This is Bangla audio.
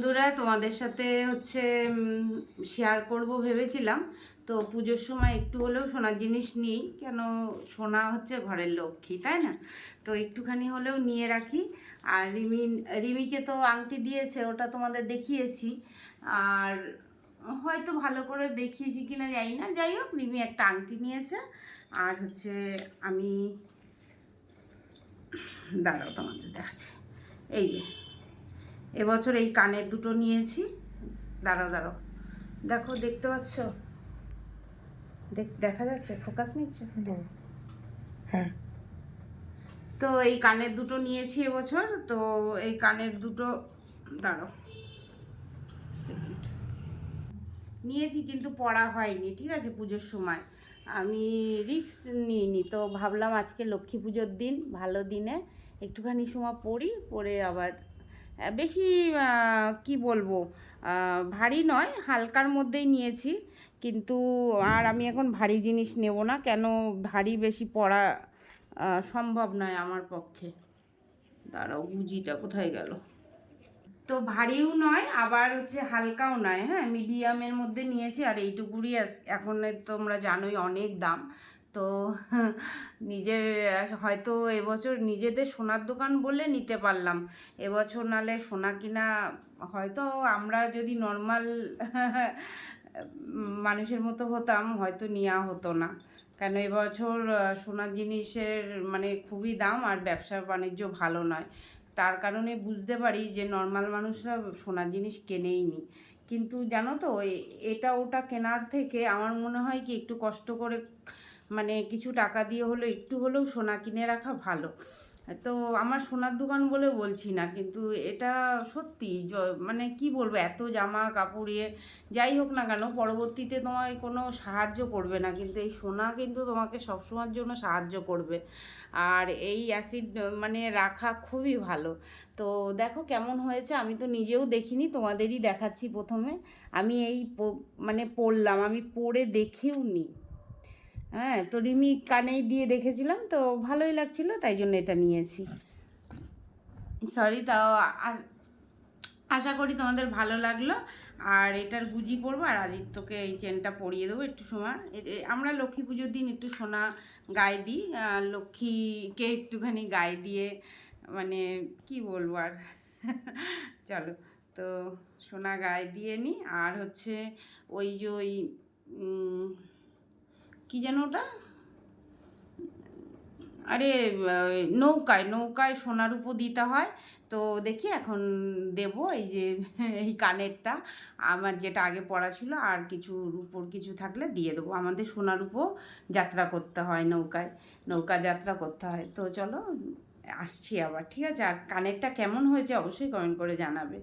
বন্ধুরা, তোমাদের সাথে হচ্ছে শেয়ার করব ভেবেছিলাম। তো পুজোর সময় একটু হলেও সোনার জিনিস নিই, কেন সোনা হচ্ছে ঘরের লক্ষ্মী, তাই না? তো একটুখানি হলেও নিয়ে রাখি। আর রিমি, রিমিকে তো আংটি দিয়েছে, ওটা তোমাদের দেখিয়েছি। আর হয়তো ভালো করে দেখিয়েছি কি না জানি না। যাই হোক, রিমি একটা আংটি নিয়েছে। আর হচ্ছে আমি, দাঁড়াও তোমাদের দেখাচ্ছি। এই যে এবছর এই কানের দুটো নিয়েছি। দাঁড়াও দাঁড়াও। দেখো দেখতে পাচ্ছ? দেখ- যাচ্ছে? ফোকাস নিচ্ছে? হ্যাঁ। তো এই কানের দুটো নিয়েছি এবছর। তো এই কানের দুটো Second. নিয়েছি কিন্তু পড়া হয়নি ঠিক আছে? পুজোর সময়। আমি রিক্স নিইনি তো ভাবলাম আজকে লক্ষ্মী পুজোর দিন ভালো দিনে। একটুখানি সময় পড়ি পরে আবার বেশি কি বলব ভারী নয়, হালকার মধ্যেই নিয়েছি। কিন্তু আর আমি এখন ভারী জিনিস নেব না, কেন ভারী বেশি পড়া সম্ভব নয় আমার পক্ষে। দাঁড়াও, গুজিটা কোথায় গেল? তো ভারীও নয়, আবার হচ্ছে হালকাও নয় হ্যাঁ? মিডিয়ামের মধ্যে নিয়েছি, আর এইটুকুরই এখন তোমরা জানোই অনেক দাম। তো নিজের, হয়তো এবছর নিজেদের সোনার দোকান বলে নিতে পারলাম। এবছর নালে সোনা কিনা, হয়তো আমরা যদি নর্মাল মানুষের মতো হতাম, হয়তো নেওয়া হতো না। কেন এবছর সোনার জিনিসের মানে খুবই দাম আর ব্যবসা বাণিজ্য ভালো নয়। তার কারণে বুঝতে পারি যে নর্মাল মানুষরা সোনার জিনিস কেনেই নি কিন্তু জানো তো এটা ওটা কেনার থেকে আমার মনে হয় কি একটু কষ্ট করে মানে কিছু টাকা দিয়ে হলো একটু হলেও সোনা কিনে রাখা ভালো। তো আমার সোনার দোকান বলে বলছি না, কিন্তু এটা সত্যি মানে কি বলব, এত জামা কাপড় ইয়ে যাই হোক না কেন, পরবর্তীতে তোমায় কোনো সাহায্য করবে না, কিন্তু এই সোনা কিন্তু তোমাকে সবসময়ের জন্য সাহায্য করবে। আর এই অ্যাসিড মানে রাখা খুবই ভালো। তো দেখো কেমন হয়েছে, আমি তো নিজেও দেখিনি, তোমাদেরই দেখাচ্ছি প্রথমে। আমি এই মানে পড়লাম আমি পড়ে দেখেও নি হ্যাঁ তো রিমি কানেই দিয়ে দেখেছিলাম, তো ভালোই লাগছিল, তাই জন্য এটা নিয়েছি। সরি তাও আশা করি তোমাদের ভালো লাগল। আর এটার গুজি পরবো, আর আদিত্যকে এই চেনটা পরিয়ে দেবো একটু সময়। আমরা লক্ষ্মী পুজোর দিন একটু সোনা গায়ে দিই লক্ষ্মীকে একটুখানি গায়ে দিয়ে মানে কি বলব আর? চলো, তো সোনা গায়ে দিয়ে নিই, আর হচ্ছে ওই যে ওই কি যেন ওটা? আরে নৌকায় নৌকায় সোনার উপর দিতে হয়। তো দেখি এখন দেব এই যে, এই কানেরটা। আমার যেটা আগে পড়া ছিল, আর কিছু উপর কিছু থাকলে দিয়ে দেবো। আমাদের সোনার উপর যাত্রা করতে হয় নৌকায়, নৌকা যাত্রা করতে হয়। তো চলো, আসছি আবার, ঠিক আছে? আর কানেরটা কেমন হয়েছে অবশ্যই কমেন্ট করে জানাবে।